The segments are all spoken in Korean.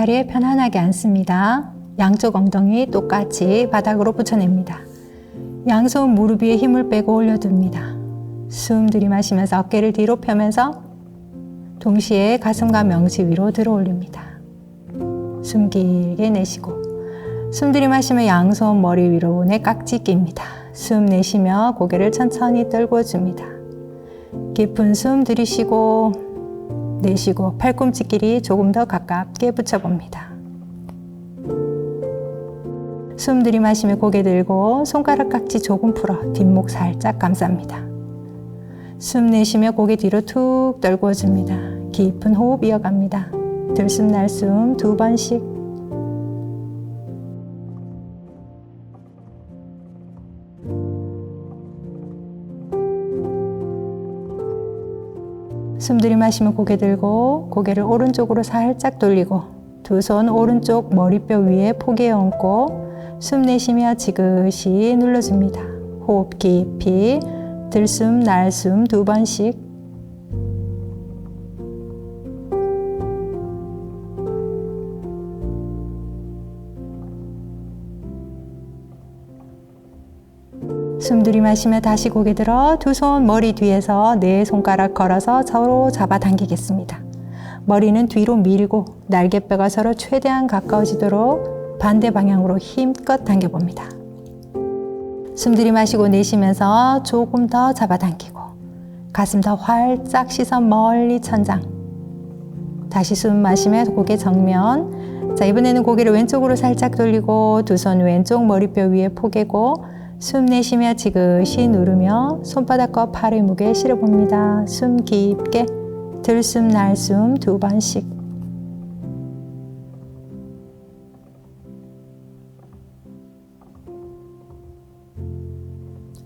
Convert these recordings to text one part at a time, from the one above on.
자리에 편안하게 앉습니다. 양쪽 엉덩이 똑같이 바닥으로 붙여냅니다. 양손 무릎 위에 힘을 빼고 올려둡니다. 숨 들이마시면서 어깨를 뒤로 펴면서 동시에 가슴과 명치 위로 들어 올립니다. 숨 길게 내쉬고 숨 들이마시며 양손 머리 위로 내 깍지 낍니다. 숨 내쉬며 고개를 천천히 떨궈 줍니다. 깊은 숨 들이쉬고 내쉬고 팔꿈치끼리 조금 더 가깝게 붙여봅니다. 숨 들이마시며 고개 들고 손가락 깍지 조금 풀어 뒷목 살짝 감쌉니다. 숨 내쉬며 고개 뒤로 툭 떨궈 줍니다. 깊은 호흡 이어갑니다. 들숨 날숨 두 번씩 숨 들이마시면 고개 들고 고개를 오른쪽으로 살짝 돌리고 두 손 오른쪽 머리뼈 위에 포개 얹고 숨 내쉬며 지그시 눌러줍니다. 호흡 깊이 들숨 날숨 두 번씩 숨 들이마시며 다시 고개 들어 두 손 머리 뒤에서 네 손가락 걸어서 서로 잡아당기겠습니다. 머리는 뒤로 밀고 날개뼈가 서로 최대한 가까워지도록 반대 방향으로 힘껏 당겨봅니다. 숨 들이마시고 내쉬면서 조금 더 잡아당기고 가슴 더 활짝 시선 멀리 천장 다시 숨 마시며 고개 정면 자 이번에는 고개를 왼쪽으로 살짝 돌리고 두 손 왼쪽 머리뼈 위에 포개고 숨 내쉬며 지그시 누르며 손바닥과 팔의 무게 실어봅니다. 숨 깊게 들숨 날숨 두 번씩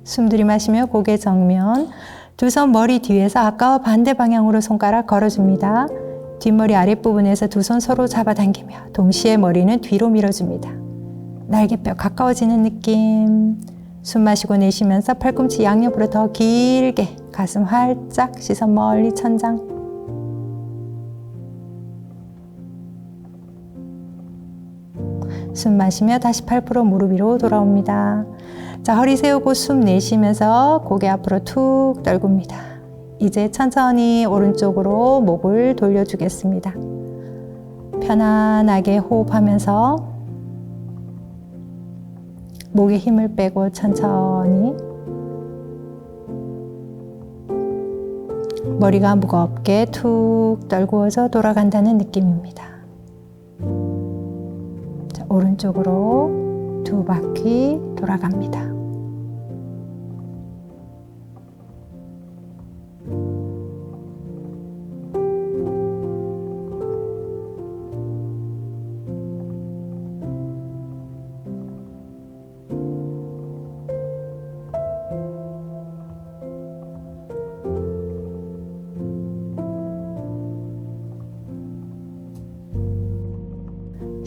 숨 들이마시며 고개 정면 두 손 머리 뒤에서 아까와 반대 방향으로 손가락 걸어줍니다. 뒷머리 아랫부분에서 두 손 서로 잡아당기며 동시에 머리는 뒤로 밀어줍니다. 날개뼈 가까워지는 느낌. 숨 마시고 내쉬면서 팔꿈치 양옆으로 더 길게 가슴 활짝 시선 멀리 천장. 숨 마시며 다시 8% 무릎 위로 돌아옵니다. 자, 허리 세우고 숨 내쉬면서 고개 앞으로 툭 떨굽니다. 이제 천천히 오른쪽으로 목을 돌려주겠습니다. 편안하게 호흡하면서 목에 힘을 빼고 천천히 머리가 무겁게 툭 떨구어져 돌아간다는 느낌입니다. 자, 오른쪽으로 두 바퀴 돌아갑니다.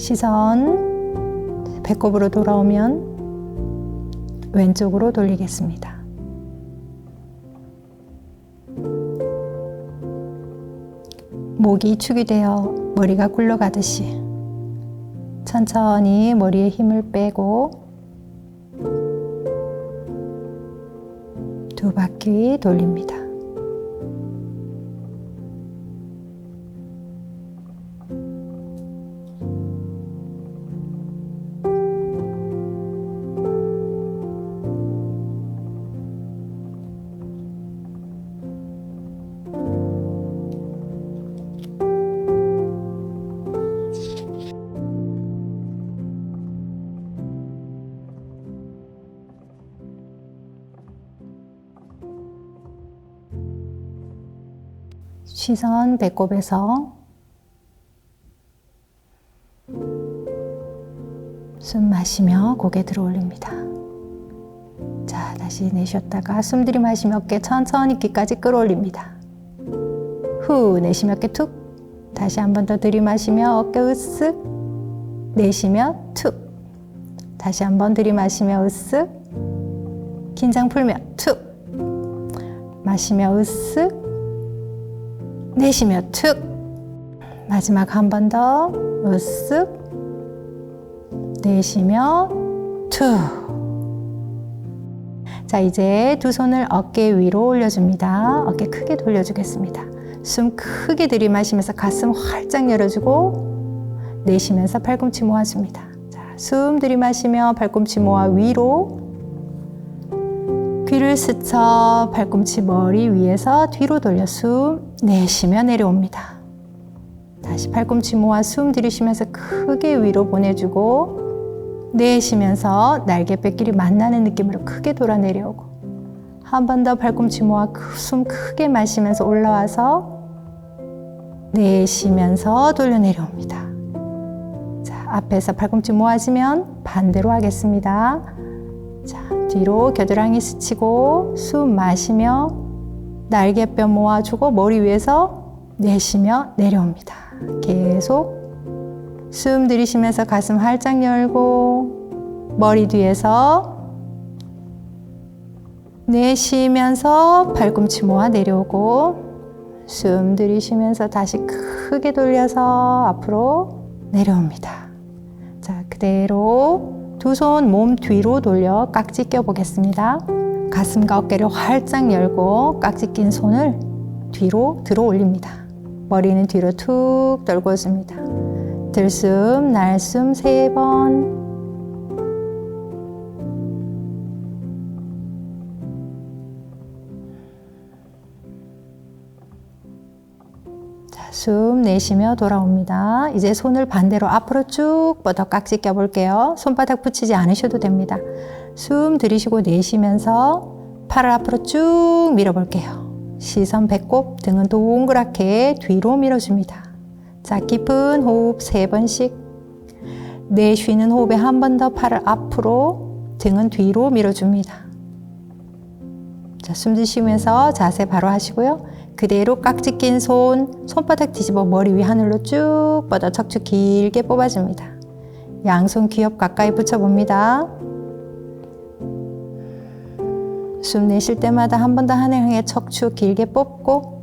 시선 배꼽으로 돌아오면 왼쪽으로 돌리겠습니다. 목이 축이 되어 머리가 굴러가듯이 천천히 머리에 힘을 빼고 두 바퀴 돌립니다. 시선 배꼽에서 숨 마시며 고개 들어 올립니다. 자, 다시 내쉬었다가 숨 들이마시며 어깨 천천히 귀까지 끌어올립니다. 후, 내쉬며 어깨 툭. 다시 한 번 더 들이마시며 어깨 으쓱. 내쉬며 툭. 다시 한 번 들이마시며 으쓱. 긴장 풀며 툭. 마시며 으쓱. 내쉬며 툭 마지막 한 번 더 으쓱 내쉬며 투. 자, 이제 두 손을 어깨 위로 올려줍니다. 어깨 크게 돌려주겠습니다. 숨 크게 들이마시면서 가슴 활짝 열어주고 내쉬면서 팔꿈치 모아줍니다. 자, 숨 들이마시며 팔꿈치 모아 위로 귀를 스쳐 팔꿈치 머리 위에서 뒤로 돌려 숨 내쉬며 내려옵니다. 다시 팔꿈치 모아 숨 들이쉬면서 크게 위로 보내주고 내쉬면서 날개뼈끼리 만나는 느낌으로 크게 돌아 내려오고 한 번더 팔꿈치 모아 숨 크게 마시면서 올라와서 내쉬면서 돌려 내려옵니다. 자, 앞에서 팔꿈치 모아지면 반대로 하겠습니다. 자, 뒤로 겨드랑이 스치고 숨 마시며 날개뼈 모아주고 머리 위에서 내쉬며 내려옵니다. 계속 숨 들이쉬면서 가슴 활짝 열고 머리 뒤에서 내쉬면서 팔꿈치 모아 내려오고 숨 들이쉬면서 다시 크게 돌려서 앞으로 내려옵니다. 자, 그대로 두 손 몸 뒤로 돌려 깍지 껴 보겠습니다. 가슴과 어깨를 활짝 열고 깍지 낀 손을 뒤로 들어 올립니다. 머리는 뒤로 툭 떨궈줍니다. 들숨, 날숨 세 번. 숨 내쉬며 돌아옵니다. 이제 손을 반대로 앞으로 쭉 뻗어 깍지 껴볼게요. 손바닥 붙이지 않으셔도 됩니다. 숨 들이쉬고 내쉬면서 팔을 앞으로 쭉 밀어볼게요. 시선 배꼽, 등은 동그랗게 뒤로 밀어줍니다. 자, 깊은 호흡 세 번씩. 내쉬는 호흡에 한 번 더 팔을 앞으로, 등은 뒤로 밀어줍니다. 자, 숨 드시면서 자세 바로 하시고요. 그대로 깍지 낀 손, 손바닥 뒤집어 머리 위 하늘로 쭉 뻗어 척추 길게 뽑아줍니다. 양손 귀엽 가까이 붙여봅니다. 숨 내쉴 때마다 한 번 더 하늘 향해 척추 길게 뽑고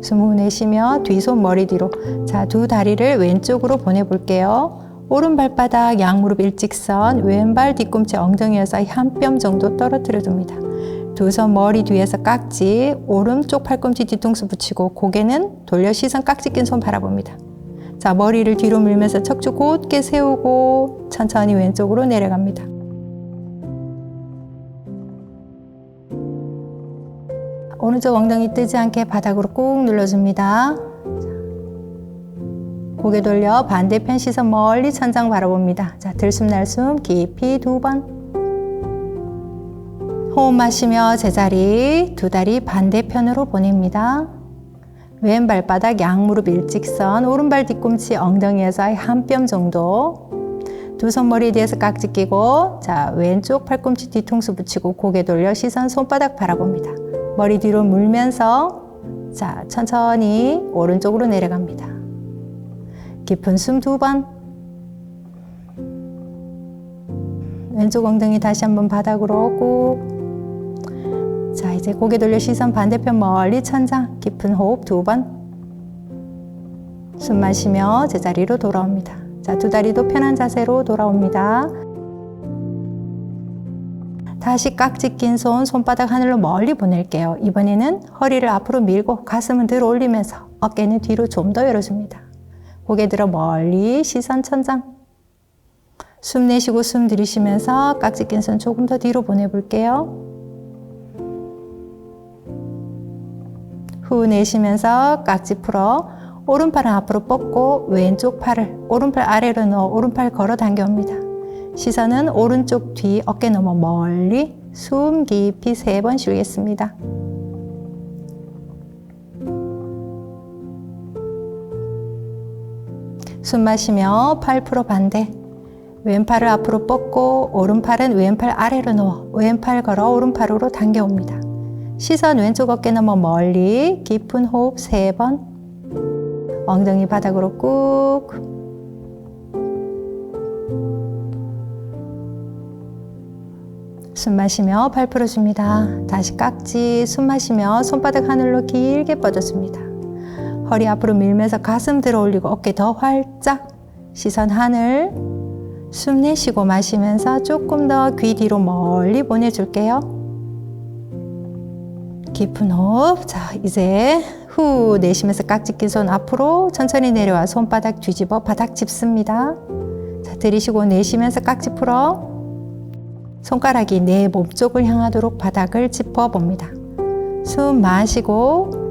숨후 내쉬며 뒤손 머리 뒤로 자 두 다리를 왼쪽으로 보내볼게요. 오른 발바닥 양무릎 일직선 왼발 뒤꿈치 엉덩이에서 한 뼘 정도 떨어뜨려 둡니다. 두 손 머리 뒤에서 깍지 오른쪽 팔꿈치 뒤통수 붙이고 고개는 돌려 시선 깍지 낀 손 바라봅니다. 자, 머리를 뒤로 밀면서 척추 곧게 세우고 천천히 왼쪽으로 내려갑니다. 오른쪽 엉덩이 뜨지 않게 바닥으로 꾹 눌러줍니다. 고개 돌려 반대편 시선 멀리 천장 바라봅니다. 자, 들숨 날숨 깊이 두 번. 호흡 마시며 제자리 두 다리 반대편으로 보냅니다. 왼 발바닥 양무릎 일직선, 오른발 뒤꿈치 엉덩이에서 한 뼘 정도. 두 손 머리 뒤에서 깍지 끼고, 자, 왼쪽 팔꿈치 뒤통수 붙이고 고개 돌려 시선 손바닥 바라봅니다. 머리 뒤로 물면서, 자, 천천히 오른쪽으로 내려갑니다. 깊은 숨 두 번. 왼쪽 엉덩이 다시 한번 바닥으로 꾹. 자, 이제 고개 돌려 시선 반대편 멀리 천장. 깊은 호흡 두 번. 숨 마시며 제자리로 돌아옵니다. 자, 두 다리도 편한 자세로 돌아옵니다. 다시 깍지 낀 손, 손바닥 하늘로 멀리 보낼게요. 이번에는 허리를 앞으로 밀고 가슴은 들어 올리면서 어깨는 뒤로 좀 더 열어줍니다. 고개 들어 멀리 시선 천장. 숨 내쉬고 숨 들이쉬면서 깍지 낀 손 조금 더 뒤로 보내볼게요. 후 내쉬면서 깍지 풀어 오른팔은 앞으로 뻗고 왼쪽 팔을 오른팔 아래로 넣어 오른팔 걸어 당겨옵니다. 시선은 오른쪽 뒤 어깨 너머 멀리 숨 깊이 세 번 쉬겠습니다. 숨 마시며 팔 풀어 반대. 왼팔을 앞으로 뻗고 오른팔은 왼팔 아래로 넣어 왼팔 걸어 오른팔으로 당겨옵니다. 시선 왼쪽 어깨 너머 멀리 깊은 호흡 세 번. 엉덩이 바닥으로 꾹. 숨 마시며 발 풀어줍니다. 다시 깍지 숨 마시며 손바닥 하늘로 길게 뻗어줍니다. 허리 앞으로 밀면서 가슴 들어 올리고 어깨 더 활짝 시선 하늘 숨 내쉬고 마시면서 조금 더 귀 뒤로 멀리 보내줄게요. 깊은 호흡. 자, 이제 후 내쉬면서 깍지 낀 손 앞으로 천천히 내려와 손바닥 뒤집어 바닥 짚습니다. 자, 들이쉬고 내쉬면서 깍지 풀어. 손가락이 내 몸쪽을 향하도록 바닥을 짚어 봅니다. 숨 마시고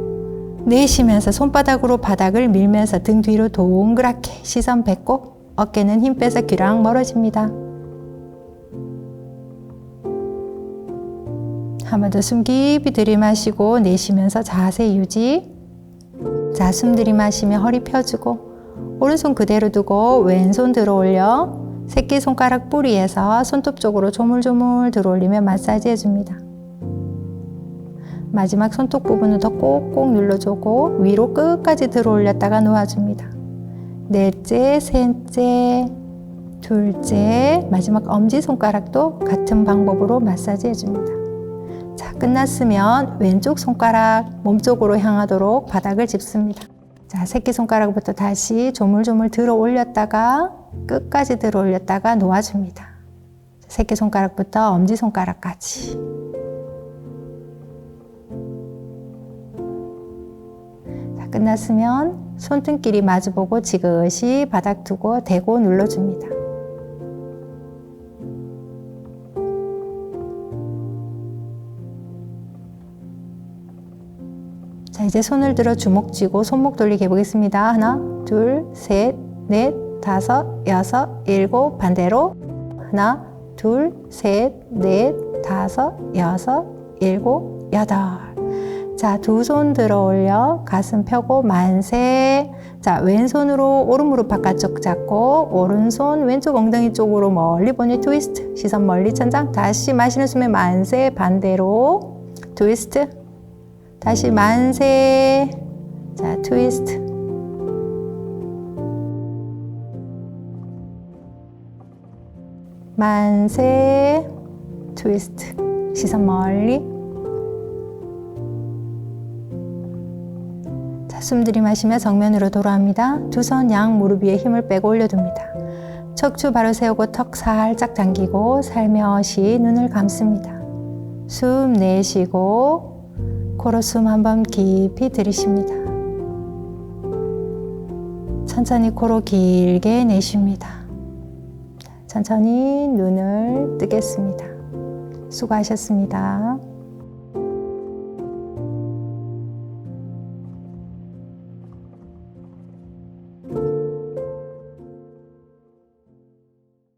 내쉬면서 손바닥으로 바닥을 밀면서 등 뒤로 동그랗게 시선 뱉고 어깨는 힘 빼서 귀랑 멀어집니다. 한 번 더 숨 깊이 들이마시고 내쉬면서 자세 유지. 자, 숨 들이마시며 허리 펴주고 오른손 그대로 두고 왼손 들어 올려 새끼손가락 뿌리에서 손톱 쪽으로 조물조물 들어 올리며 마사지 해줍니다. 마지막 손톱 부분은 더 꼭꼭 눌러주고 위로 끝까지 들어 올렸다가 놓아줍니다. 넷째, 셋째, 둘째, 마지막 엄지손가락도 같은 방법으로 마사지 해줍니다. 자, 끝났으면 왼쪽 손가락 몸쪽으로 향하도록 바닥을 짚습니다. 자, 새끼손가락부터 다시 조물조물 들어 올렸다가 끝까지 들어 올렸다가 놓아줍니다. 새끼손가락부터 엄지손가락까지. 끝났으면 손등끼리 마주보고 지그시 바닥 두고 대고 눌러줍니다. 자, 이제 손을 들어 주먹 쥐고 손목 돌리게 해보겠습니다. 하나, 둘, 셋, 넷, 다섯, 여섯, 일곱, 반대로. 하나, 둘, 셋, 넷, 다섯, 여섯, 일곱, 여덟. 자, 두 손 들어 올려 가슴 펴고 만세. 자, 왼손으로 오른 무릎 바깥쪽 잡고 오른손 왼쪽 엉덩이 쪽으로 멀리 보내 트위스트. 시선 멀리 천장. 다시 마시는 숨에 만세 반대로 트위스트. 다시 만세. 자, 트위스트. 만세. 트위스트. 시선 멀리. 숨 들이마시며 정면으로 돌아옵니다. 두 손 양 무릎 위에 힘을 빼고 올려둡니다. 척추 바로 세우고 턱 살짝 당기고 살며시 눈을 감습니다. 숨 내쉬고 코로 숨 한 번 깊이 들이쉽니다. 천천히 코로 길게 내쉽니다. 천천히 눈을 뜨겠습니다. 수고하셨습니다.